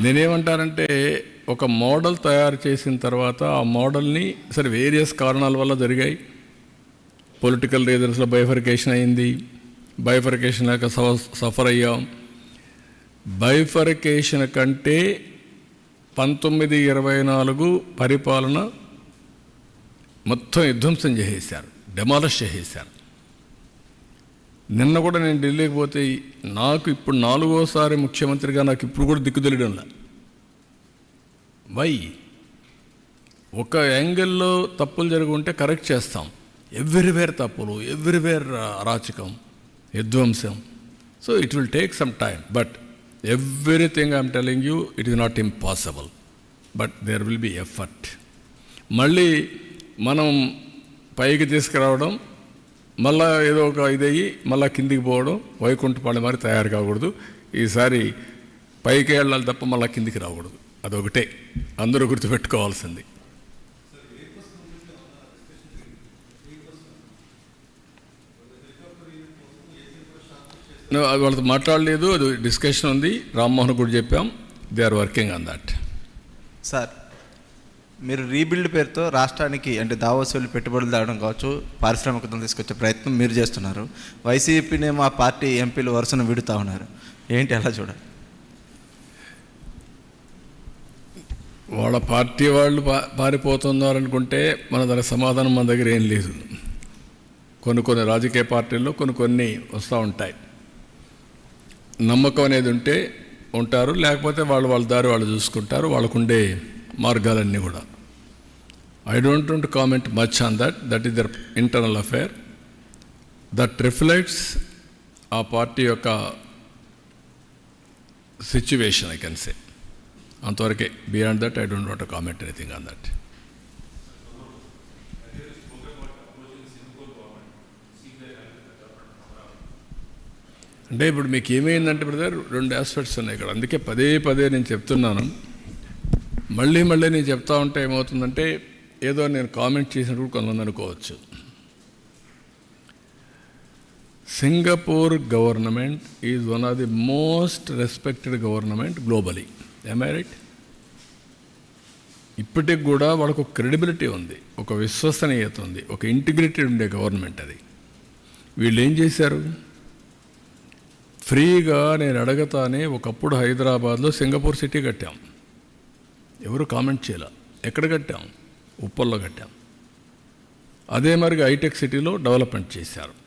నేనేమంటానంటే ఒక మోడల్ తయారు చేసిన తర్వాత ఆ మోడల్ని సరే వేరియస్ కారణాల వల్ల జరిగాయి. పొలిటికల్ రీజన్స్లో బైఫర్కేషన్ అయింది. బైఫర్కేషన్ లేక సఫర్ అయ్యాం. బైఫర్కేషన్ కంటే పంతొమ్మిది ఇరవై నాలుగు పరిపాలన మొత్తం విధ్వంసం చేసేసారు డెమాలిష్ చేసేసారు నిన్న కూడా నేను ఢిల్లీకి పోతే నాకు ఇప్పుడు నాలుగోసారి ముఖ్యమంత్రిగా నాకు ఇప్పుడు కూడా దిక్కు తెలియడంలా వై? ఒక యాంగిల్లో తప్పులు జరుగుంటే ఉంటే కరెక్ట్ చేస్తాం. ఎవ్రీవేర్ తప్పులు ఎవ్రీవేర్ అరాచకం విధ్వంసం. So it will take some time but everything I'm telling you it is not impossible but there will be effort మళ్ళీ మనం పైకి తీసుకురావడం మళ్ళా ఏదో ఒక ఇదయ్యి మళ్ళా కిందికి పోవడం వైకుంఠపాళి మరి తయారు కాకూడదు. ఈసారి పైకి వెళ్ళాలి తప్ప మళ్ళా కిందికి రాకూడదు. అదొకటే. అందరూ గుర్తుపెట్టుకోవాల్సింది. అది వాళ్ళతో మాట్లాడలేదు అది డిస్కషన్ ఉంది. రామ్మోహన్ కూడా చెప్పాం. They are working on that. Sir మీరు రీబిల్డ్ పేరుతో రాష్ట్రానికి అంటే దావోస్ పెట్టుబడులు తేవడం కావచ్చు పారిశ్రామికతను తీసుకొచ్చే ప్రయత్నం మీరు చేస్తున్నారు. వైసీపీని మా పార్టీ ఎంపీలు వరుసను విడుతూ ఉన్నారు. ఏంటి అలా చూడాలి? వాళ్ళ పార్టీ వాళ్ళు పా పారిపోతున్నారనుకుంటే మన దానికి సమాధానం మన దగ్గర ఏం లేదు. కొన్ని కొన్ని రాజకీయ పార్టీల్లో కొన్ని కొన్ని వస్తూ ఉంటాయి. నమ్మకం అనేది ఉంటే ఉంటారు లేకపోతే వాళ్ళు వాళ్ళ దారి వాళ్ళు చూసుకుంటారు వాళ్ళకుండే మార్గాలన్నీ కూడా. I don't want comment much on that that is their internal affair that reflects ఆ పార్టీ యొక్క సిచ్యువేషన్ ఐ కెన్ సే అంతవరకే beyond that I don't want comment anything on that అంటే ఇప్పుడు మీకు ఏమైందంటే బ్రదర్ రెండు ఆస్పెక్ట్స్ ఉన్నాయి ఇక్కడ. అందుకే పదే పదే నేను చెప్తున్నాను. మళ్ళీ మళ్ళీ నేను చెప్తా ఉంటే ఏమవుతుందంటే ఏదో నేను కామెంట్ చేసినప్పుడు కొంతమంది అనుకోవచ్చు. Singapore government is one of the most respected government globally. I right ఇప్పటికి కూడా వాళ్ళకు ఒక క్రెడిబిలిటీ ఉంది ఒక విశ్వసనీయత ఉంది ఒక ఇంటిగ్రిటీ ఉండే గవర్నమెంట్ అది. వీళ్ళు ఏం చేశారు? ఫ్రీగా నేను అడగతానే ఒకప్పుడు హైదరాబాద్లో సింగపూర్ సిటీ కట్టాం. ఎవరు కామెంట్ చేయాల? ఎక్కడ కట్టాం? ఉప్పల్లో కట్టాం. అదే మరిగా హైటెక్ సిటీలో డెవలప్మెంట్ చేశారు.